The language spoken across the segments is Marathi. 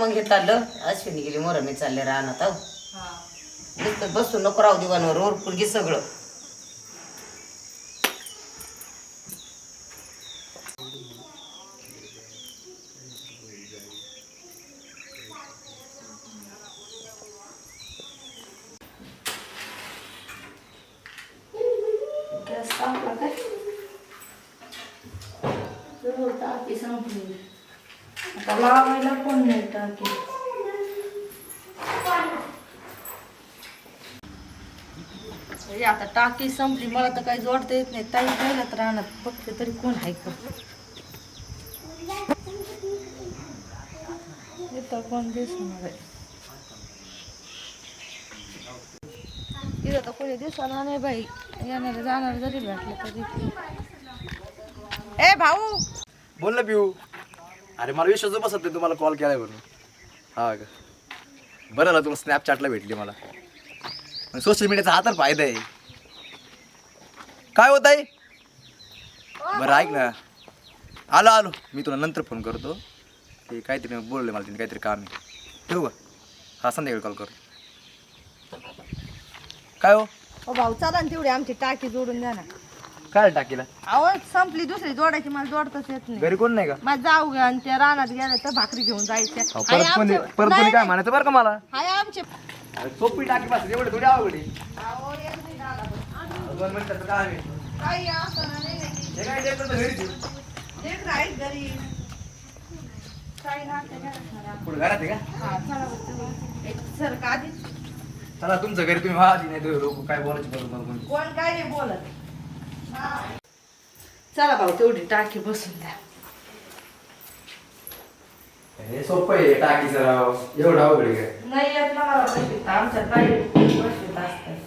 मग हे चाललं. अश्विनी गेली मोर मी चालले राहणार आहो. नुसतं बसू नको राहू दिवाणवर ओरपून घे सगळं. गॅस संपला काय जवळ टाकी संपली आता लावायला कोण नाही टाकी आता टाकी संपली मला तर काही जोडता येत नाही. ताई गेल्यात राहणार बघते तरी कोण आहे का. इथं कोण दिसणार आहे. इथं तर कोणी दिसणार नाही बाई. येणार जाणार जरी भेटलं तरी. ए भाऊ! बोल ना पिऊ. अरे मला विश्वास बसत नाही तुम्हाला कॉल केलाय म्हणून. हा का? बरं ना तुला स्नॅपचॅटला भेटली मला. सोशल मीडियाचा हा तर फायदा आहे. काय होत आहे बरं ऐक ना. आलो आलो. मी तुला नंतर फोन करतो. ते काहीतरी बोलले मला तिने काहीतरी काम आहे. ठेवू का? हा संध्याकाळी कॉल करतो काय हो? भाऊ चाला ना तेवढी आमची टाकी जोडून द्या ना. काय टाकीला अहो संपली दुसरी जोडायची मला जोडताच येत नाही घरी कोण नाही का मग जाऊ घ्या आणि त्या रानात गेल्या तर भाकरी घेऊन जायच्या अहो, आणि परत कोणी आमचे- परत नाही, काय नाही. म्हणायचं बरं का मला हाय आमचे अरे सोपी टाकी बस एवढे थोडी अवघड आहे. अहो, एक नाही झाला पण. दोन मिनिटाचं काम आहे काही असं नाही नाही. हे काय तर घरी काही घरात. पुढे घरात आहे का हा, चला बरं तेव्हा. एक सर का आधी चला तुमचं घरी तुम्ही वाहा नाही तर लोक काय बोलायचे बरोबर कोणी काय नाही बोलत. चला भाऊ तेवढी टाकी बसून द्या. हे सोपं आहे टाकीचं राव. एवढं अवघड आहे काय नाही येत ना मला बसवीत आमच्या ताई बसवीत असतात.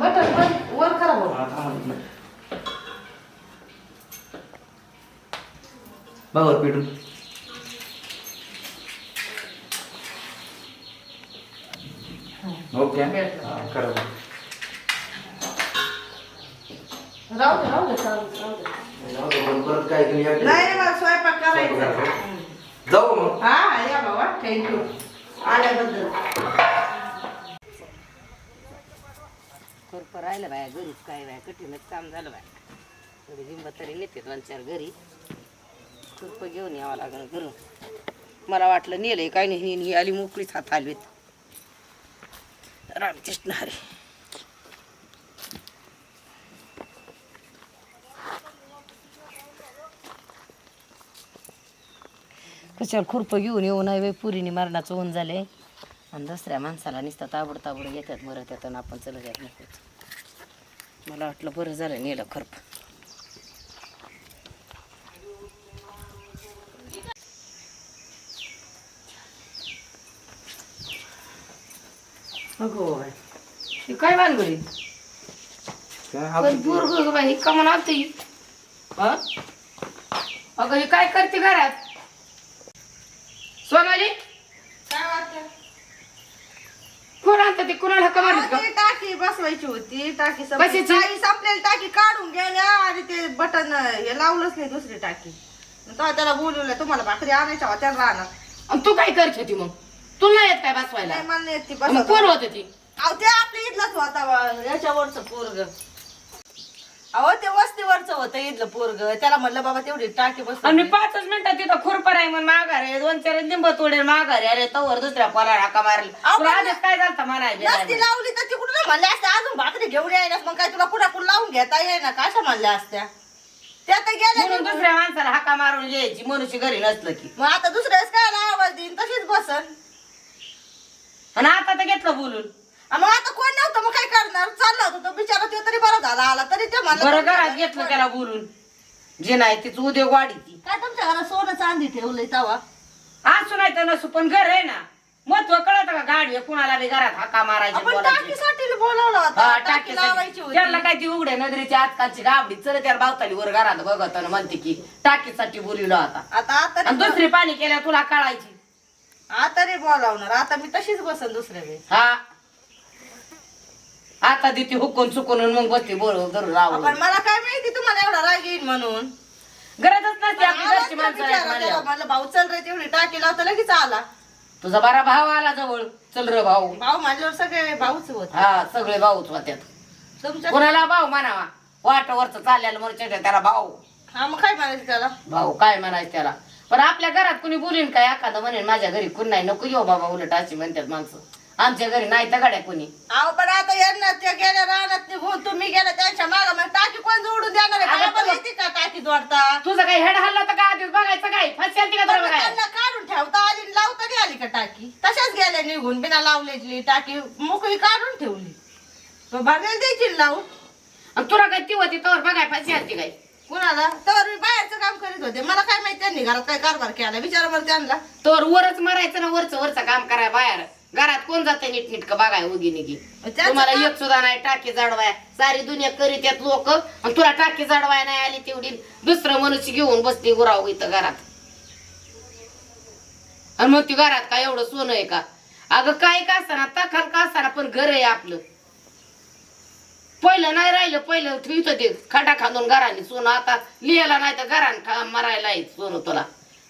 बटन बंद वर करा. बघ वर पेटून. ओके. हा, करा बघ. राहू दे राहू दे चालू राहू दे. जाऊ दे, पण परत काय तुम्ही या- नाही मला स्वयंपाक करायचा. जाऊ मग. हा हा या बाबा थँक्यू आल्याबद्दल. खुरपं राहिलं बाया घरीच काय बाया कठीणच काम झालं बाया. थोडी लिंब तरी नेते दोन चार घरी. खुरपं घेऊन यावं लागलं घरून. मला वाटलं नेलंय काय नाही ही आली मोकळीच हात आलीत रामकृष्ण हरी. कशाला खुरपं घेऊन येऊ? नाही बाई पुरीने मरणाचं ऊन झाले आणि दुसऱ्या माणसाला नुसतं ताबडताबड येतात मरत येतात आपण चला येत नको मला वाटलं बरं झालं नेलं खरप अगो. हे काय हा- पण पोरग बाई का म्हणा अगं हे काय करते घरात सोनाली काय वाटतं कोण आणतं ते कुणाला का मारित का ती टाकी बसवायची होती टाकी? संपली. काही संपलेली टाकी काढून गेल्या आणि ते बटन हे लावलंच नाही दुसरी टाकी. तेव्हा त्याला बोलवलं तुम्हाला भाकरी आणायच्या होत्या राहणार आणि. तू काय करत होती मग? तुला येत काय बसवायला? नाही मला नाही येत ती मग बसवता. कोण होत ती अहो ते आपल्या इथलाच होता बा, याच्यावरचं पोरग. अहो ते वस्तीवरच होतं इथलं पोरग. त्याला म्हणलं बाबा तेवढी टाकी बस आणि मी पाचच मिनिटात तिथं खुरपर आहे म्हणून माघारे दोन चार लिंब तोडे माघारे. अरे तवर दुसऱ्या पोला हाका मारली? अहो, तुला पण- आधीच काय झालं नसती म्हणायचं लावली तर तिकडून म्हणल्या असत्या? अजून भाकरी घेऊन यायला मग काय तुला कुणाकडून लावून घेता येईना? का अशा म्हणल्या असत्या? त्या तर गेल्या म्हणून निघून. दुसऱ्या माणसाला हाका मारून यायची मनुष्य घरी नसलं की. मग आता दुसऱ्या वेळेस काय आवाज देईन? तशीच बसन. आणि आता तर घेतलं बोलून. मग आता कोण नव्हतं मग काय करणार? चालला होता तो बिचारा तो तरी बरा झाला आला तरी ते बरं घरात घेतलं त्याला बोलून. जे नाही तिचं उद्योग वाढी ती. काय तुमच्या घरात सोनं चांदी ठेवलंय तवा? असू नाही तर नसू पण घर आहे ना. महत्त्व कळत का? गाडी आहे, कुणाला बी घरात हाका मारायची आपण बोलायची. टाकीसाठी बोलावला होता हा, टाकी टाकीसाठी. लावायची होती. त्यांना काय ती उघड्या नगरीची आजकालची गाबडी चल त्याला बावताली वर घरात बघत आणि म्हणते की टाकीसाठी बोलिलो आता आता आता आणि दुसरी पाणी केल्या तुला कळायची. आता रे बोलावणार. आता मी तशीच बसन दुसऱ्या वेळेस हा. आता देते हुकून चुकून आणि मग बसते बोल धरून राहू पण मला काय माहिती? तुम्हाला एवढा राग येईल म्हणून. गरजच नसते आपली आवाज घरची का माणसं आहेत बिचारा त्याला म्हणल्यावर. म्हणलं भाऊ चल रे तेवढी टाकी लावता लगेच आला. तुझा बारा भाव आला जवळ. चल रे भाऊ. भाऊ म्हणल्यावर सगळे भाऊच होत. हा सगळे भाऊच होत्यात तुमच्या कोणाला भाऊ म्हणावा? वाटावरच चाललेलं म्हणून त्याला भाऊ. हा मग काय म्हणायचं त्याला? भाऊ काय म्हणायचं त्याला? पण आपल्या घरात कुणी बोलीन काय? एखादं म्हणेन माझ्या घरी कुणी नाही नको येऊ बाबा उलट अशी म्हणतात माणसं. आमच्या घरी नाही तर गाड्या कुणी. अहो पण आता यांना त्या गेल्या रानात निघून तुम्ही गेल्या त्यांच्या माग मग टाकी कोण जोडून देणार आहे? अगं बाबा तुला- येते का टाकी जोडता? तुझं काही हेड हल्ला तर काय आधीच बघायचं काय? फसयालती का पण तुला मग बघायला? त्यांना काढून ठेवता आली आणि लावता नाही आली का टाकी? तशाच गेल्या निघून बिना लावलेली. टाकी मोकळी काढून ठेवली. मग भरायला द्यायची लावून? आणि तुला काय ती होती तर बघाय फसयालती काय? कुणाला? तर मी बाहेरचं काम करीत होते. मला काय माहिती त्यांनी घरात काय कारभार केला? विचारा मला त्यांना. तर वरच मरायचं ना वरचं वरचं काम कराय बाहेर. घरात कोण जाते नीट नीट बघाय उगी त्याचं तुम्हाला एक सुद्धा नाही टाकी जडवाय. सारी दुनिया करीत येत लोक आणि तुला टाकी जडवाय नाही आली तेवढी. दुसरं मनुष्य घेऊन बसली गुराव इथं घरात. आणि मग ती घरात काय एवढं सोनं आहे का? अगं काय का असताना तखाल का असताना पण घर आहे आपलं. पहिलं नाही राहिलं पहिलं ठेवत ते खडा खांदून घराने सोनं. आता लिहायला नाही तर घरान खा मरायला आहे सोनं तुला.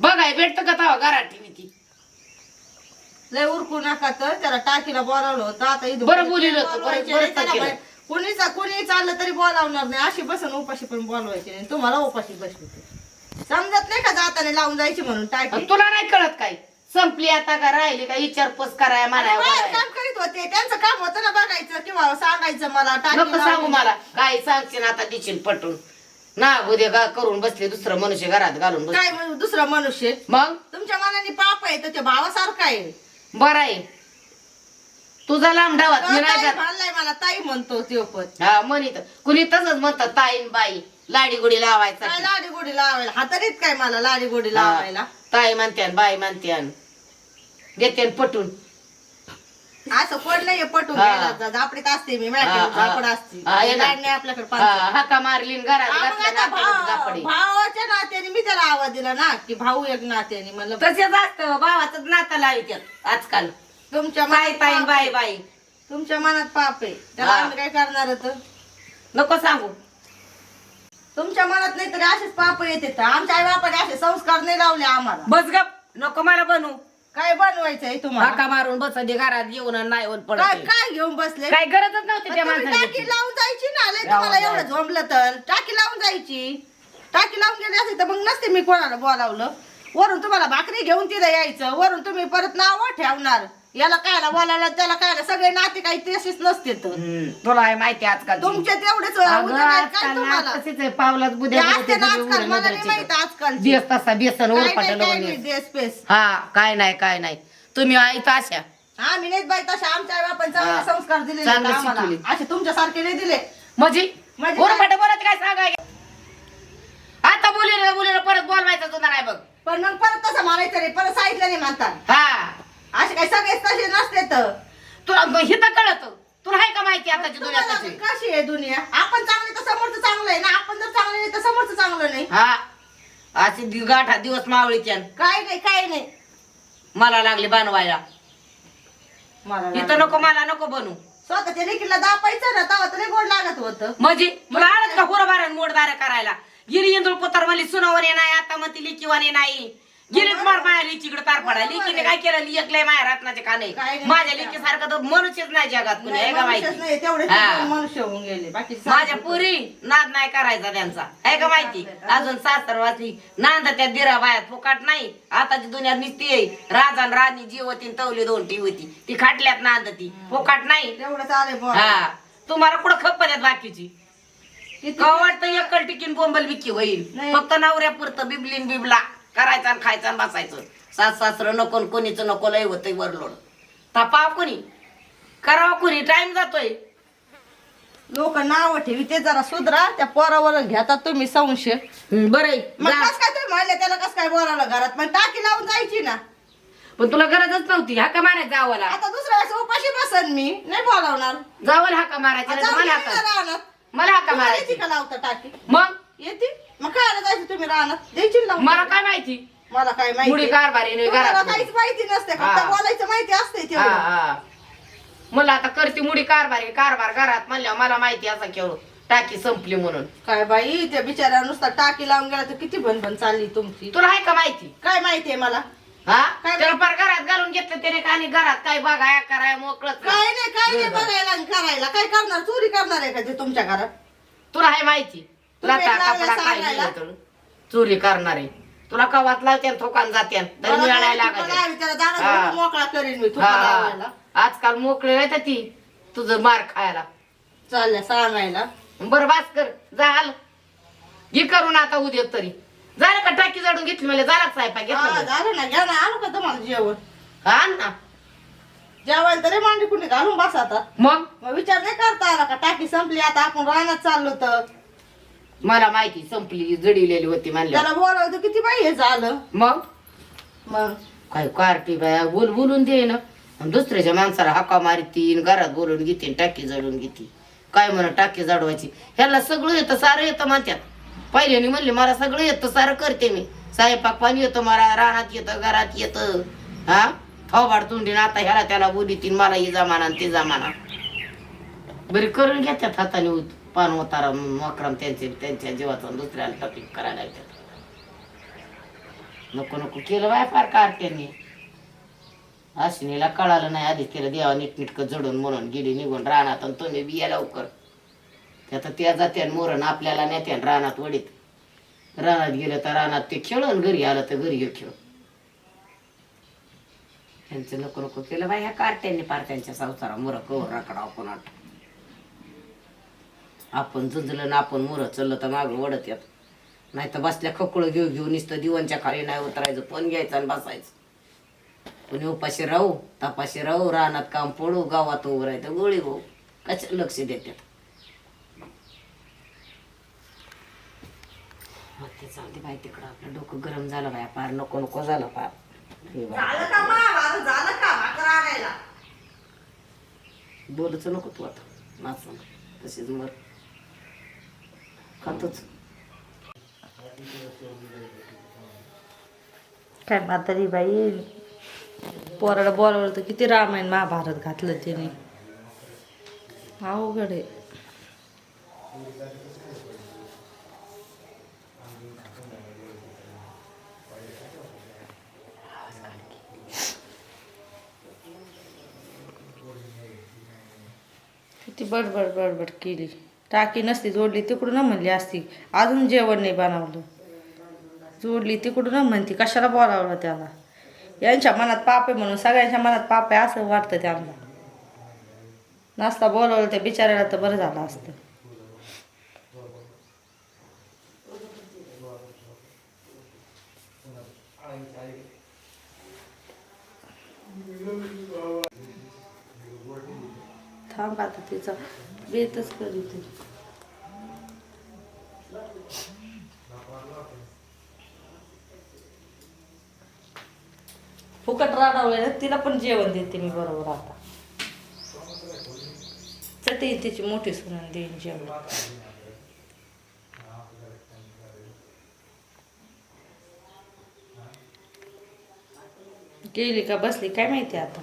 बघाय भेटतं का तवा घरात ठेवी ती? लय उरकू नका तर. त्याला टाकीला बोलावलं होतं. आता इथं बरं बोलिलं. होतं, बरं- बोलवायचे बरं नाही, त्याला केलं. बाहेर- कोणी चाललं तरी बोलावणार नाही. अशी बसन उपाशी पण बोलवायचे नाही. तुम्हाला उपाशी बसली होती समजत नाही का जाताना लावून जायची म्हणून टाकी? तुला नाही कळत काय? संपली आता का राहिली का? विचारपूस कराय बाहेर बोलाय. काम करीत होते. त्यांचं काम होतं ना बघायचं किंवा सांगायचं मला टाकी नको सांगू. मला. काय सांगशील आता दिशील पटून. ना उद्या गा करून बसले दुसरं मनुष्य घरात घालून बस काय म्हणू दुसरा मनुष्य? मग? तुमच्या मनाने पाप आहे तर त्या भावासारखा आहे. बरं आहे. तुझा लांब डावात मी नाही जात. मला ताई म्हणतो त्यो पण. हा म्हणित कुणी तसंच म्हणतात ताईन बाई लाडी गुडी लावायचा काय लाडी गोडी लावायला? हातारीत काय मला लाडी गोडी. लावायला? ताई म्हणत्यान बाई म्हणत्यान. देते पटून. असं कोण नाही पटून हा. झापडीत असते मी हा, हा. झापड असते हा, ये ना. हा, हाका मारली न घरात हा, मग घातल्या आता ना आपल्याला भाव- जापडी. भावाच्या नात्याने मी त्याला आवाज दिला ना की भाऊ एक नात्याने म्हणलं तसेच असतं भावाचं नातं लावित्यात आजकाल तुमच्या बाई मनात पाप बाई आहे. बाई तुमच्या मनात पाप आहे त्याला हा. आम्ही काय करणार होतं नको सांगू तुमच्या मनात नाही तरी असेच पाप येते आमच्या आई बापाने असे संस्कार नाही लावले आम्हाला बस गप नको मला बनू काय बनवायचंय तुम्हाला? हाका मारून बस दे घरात येऊन आणि नाही काय पडत काय घेऊन बसले? काय गरजच नव्हती त्या तुम्ही टाकी माणसाची लावून जायची ना लय लावून तुम्हाला एवढं जायची. झोंबलं तर. टाकी लावून जायची. टाकी लावून गेली असते तर मग नसते मी कोणाला बोलावलं. वरून तुम्हाला भाकरी घेऊन तिथं यायचं. वरून तुम्ही परत नाव ठेवणार. याला कायला बोलावलं त्याला कायला सगळे नाते काही तसेच नसते तर. तुला आहे माहिती आजकाल तुमच्या तेवढेच उद्योग आहेत काय तुम्हाला? पावलात ते बुद्या असते ना आजकाल मला नाही माहीत आजकाल दिवस तसा बेसन काय नाही काय नाही हा काय नाही काय नाही. तुम्ही आई अशा आम्ही नाही बाई तशा आमच्या आई बापांनी चांगले हा. संस्कार दिले चांगले शिकवले. असे तुमच्यासारखे नाही दिले. म्हणजे? म्हणजे उरपाट बोलत काय सांगाय? आता बोलील बोलील परत बोलवायचं तुला नाही बघ. पण मग परत तसं म्हणायचं नाही परत सांगितलं नाही म्हणतात. हा. काही सगळेच तसे नसते तर. तुला हित कळत. तुला आहे का माहिती आताची दुनिया तुम्हाला कशी कशी आहे दुनिया? आपण चांगले तर समोरचं चांगलं आहे ना? आपण जर चांगले नाही तर समोरचं चांगलं नाही. हा. अशी दि- गाठा दिवस मावळीच्या काय नाही काय नाही. मला लागली बनवायला. मला इथं नको मला नको बनू स्वतःच्या लेकीला दापायचं ना तेव्हा तरी गोड लागत होतं. म्हणजे तुला आलंच का हुरबार मोडदार करायला? गिरी इंदुळ पुतर म्हणली सुनावणे नाही आता म्हणती लिखीवाने नाही. गेलीच माझ्या लेकीकडे तार पडा लेकीने काय केलं? लेकलंय माझ्या रत्नाचे का नाही काय नाही. माझ्या लेकी सारखं तर मनुष्यच नाही जगात कुणी आहे का माहिती? नाही. तेवढे हा. मनुष्य होऊन गेले. बाकी माझ्या पुरी नाद नाही करायचा त्यांचा. आहे का माहिती? अजून सासर वाचली नांदा त्या दिरा बायात फुकाट नाही. आताची दुनिया निसती आहे. राजा आणि राणी जीवतीन तवली दोन टी होती. ती खाटल्यात नांदती फुकाट नाही. तेवढं चालेल बुवा. हा. तुम्हाला कुठं खप्प देत बाकीची? किती- का वाटतं एकल टिकीन बोंबल विक्की होईल. नाही. फक्त नवऱ्या पुरतं बिबलीन बिबला. करायचा आणि खायचा आणि बसायचं. सास सासरं नको कोणीच नको लय होतंय वरलोड. तपाव कोणी? करावं कोणी? टाइम जातोय. लोक नाव ठेवी ते जरा सुधरा. त्या पोरावर घेता तुम्ही संशय. बरं मग कस काय तुम्ही म्हणले त्याला कस काय बोलावलं घरात? मग टाकी लावून जायची ना. पण तुला गरजच नव्हती हाका मारायचा जावाला आता दुसऱ्या वेळेस उपाशी बसन मी. नाही बोलावणार. जावाला हाका मारायचा मला हाका. मला हाका मारायची. का लावता टाकी? मग? येते? मग काय तुम्ही रानात द्यायची ना? मला काय माहिती? मला काय मुडी माहिती कारभारी नाही तुम्हाला घरात काहीच माहिती नसते हा. फक्त बोलायचं माहिती असते हा, तेवढं. हा. मला आता करते मुडी कारभारी कारभार घरात म्हणल्यावर मला माहिती असा केवढं टाकी संपली म्हणून. काय बाई त्या बिचाऱ्या नुसता टाकी लावून गेला तर किती भनभन चालली तुमची. तुला आहे का माहिती? काय माहितीये मला? हा? काय त्याला फार घरात घालून घेतलं त्याने का? आणि घरात काय बघाया कराय मोकळत काय नाही काय नाही बघायला आणि करायला. काय करणार? चोरी करणार आहे का ते तुमच्या घरात? तुला आहे माहिती. तुम्ही लता लागले कपडा काय सांगायला? दिलं तर चोरी करणारे. तुला कवात लावत्यान थोकान जात्यान तर मिळायला आहे, हा. मोकळा करीन मी हा, तुम्हाला लावायला. हा. आजकाल मोकळे नाही ती तुझं मार खायला. चालल्या सांगायला. बरं बास कर. जा आल. घे करून आता उद्या तरी. झालं का? टाकी जडून घेतली मला. झाला हा, घेतला झालं ना. घ्या ना. आणू का तुम्हाला जेवण? आण ना. जेवायला तरी मांडी कुंडी घालून बस आता. मग? मग विचार नाही करता आला का? टाकी संपली. आता आपण रानात चाललो तर. मला माहिती संपली जडिलेली होती म्हणल्या त्याला बोलावलं तर किती बाई हे झालं? मग? मग? काय कार्टी बाया बोल बोलून दे ना. आणि दुसऱ्याच्या माणसाला हाका मारतीन घरात बोलून घेते टाकी जडून घेते. काय म्हणा टाकी जडवायची ह्याला सगळं येतं सारं येतं म्हणतात पहिल्याने म्हणले मला सगळं येतं सारं करते मी. स्वयंपाक पाणी येतं मला रानात येतं घरात येतं. हा? थोबाड तोंडीन आता ह्याला त्याला बोलीतीन मला ही जमाना ती जमाना बरी करून घेतात हाताने उत पान उतारा मकरम त्यांचे त्यांच्या जीवाचा दुसऱ्याला टपिक करायला येतात नको नको केलं बाय फार कार्ट्यांनी अश्विनीला कळालं नाही आधी तिला देवा नीटनीटकं जडून म्हणून गेली निघून रानात आणि तुम्ही बिया लवकर. ते आता त्या जात्यान मोरण आपल्याला नेत्यान रानात वडीत. रानात गेलं तर रानात ते खेळून घरी आलं तर घरी खेळ. त्यांचं नको नको केलं बाय ह्या कारट्यांनी पार त्यांच्या संसारा मोर कवर राकडा आपण आपण झुंजलं ना आपण मुर चललं तर मागं वडत येत. नाही तर बसल्या खकुळं घेऊ घेऊ नुसतं दिवांच्या खाली नाही उतरायचं पण घ्यायचं आणि बसायचं. कोणी उपाशी राहू तपाशी राहू रानात काम पडू गावात उभं राहायचं गोळी भाऊ कशा लक्ष देतात? मग ते चालते बाई तिकडं आपलं डोकं गरम झालं बाय पार नको नको झालं पार बोलच नको तू आता. नाच तशीच मर. खातोच. काय म्हातारी बाई पोराला बोलावलं तर किती रामायण महाभारत घातलं तिने. अवघड आहे. किती बडबड बडबड केली. टाकी नसती जोडली तिकडून म्हणली असती. अजून जेवण नाही बनवलं. जोडली तिकडून म्हणती कशाला बोलावलं त्याला? यांच्या मनात पाप आहे म्हणून सगळ्यांच्या मनात पाप आहे असं वाटतं त्यांना. नसता बोलवलं त्या बिचाऱ्याला तर बरं झालं असतं. थांब आता तिचा बेतच करीत फुकट राडावले तिला पण जेवण देते मी बरोबर आता. चटई तिची मोठी सुनून देईन जेवण. गेली का बसली? काय माहिती आता?